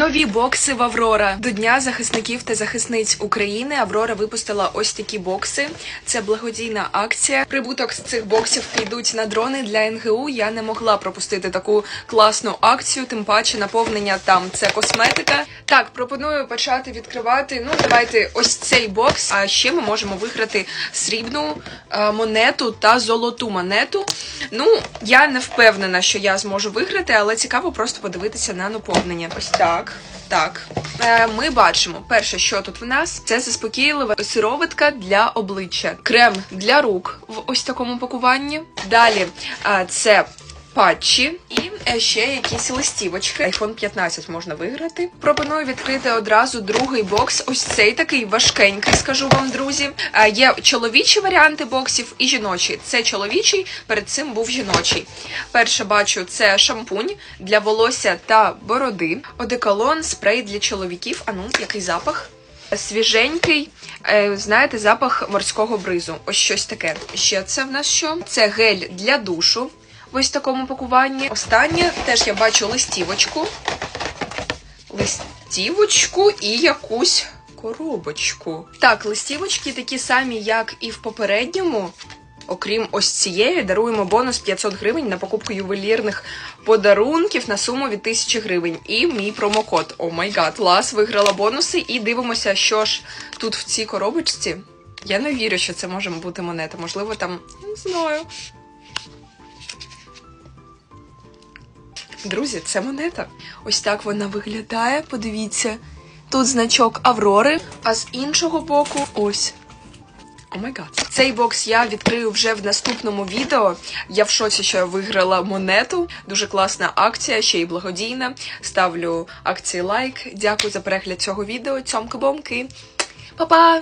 Нові бокси в Аврора до Дня захисників та захисниць України. Аврора випустила ось такі бокси. Це благодійна акція. Прибуток з цих боксів підуть на дрони для НГУ. Я не могла пропустити таку класну акцію. Тим паче наповнення там це косметика. Так, пропоную почати відкривати. Ну, давайте ось цей бокс. А ще ми можемо виграти срібну е, монету та золоту монету. Ну, я не впевнена, що я зможу виграти, але цікаво просто подивитися на наповнення. Ось так. Так, так. ми бачимо перше, що тут в нас це заспокійлива сироватка для обличчя, крем для рук в ось такому пакуванні. Далі е, це патчі і е, ще якісь листівочки. iPhone 15 можна виграти. Пропоную відкрити одразу другий бокс. Ось цей такий важкенький, скажу вам, друзі. Е, Є чоловічі варіанти боксів і жіночі. Це чоловічий, перед цим був жіночий. Перше бачу це шампунь для волосся та бороди, одеколон, спрей для чоловіків. А ну, який запах? Свіженький, е, знаєте, запах морського бризу. Ось щось таке. Ще це в нас що? Це гель для душу. В ось такому пакуванні. Останнє теж я бачу листівочку. Листівочку і якусь коробочку. Так, листівочки такі самі, як і в попередньому. Окрім ось цієї, даруємо бонус 500 гривень на покупку ювелірних подарунків на суму від 1000 гривень. І мій промокод. О май гад, клас, виграла бонуси. І дивимося, що ж тут в цій коробочці. Я не вірю, що це може бути монета. Можливо, там не знаю. Друзі, це монета. Ось так вона виглядає. Подивіться. Тут значок Аврори, а з іншого боку ось. О май. Цей бокс я відкрию вже в наступному відео. Я в шоці, що я виграла монету. Дуже класна акція, ще й благодійна. Ставлю акції лайк. Дякую за перегляд цього відео. Цьомки-бомки. Па-па!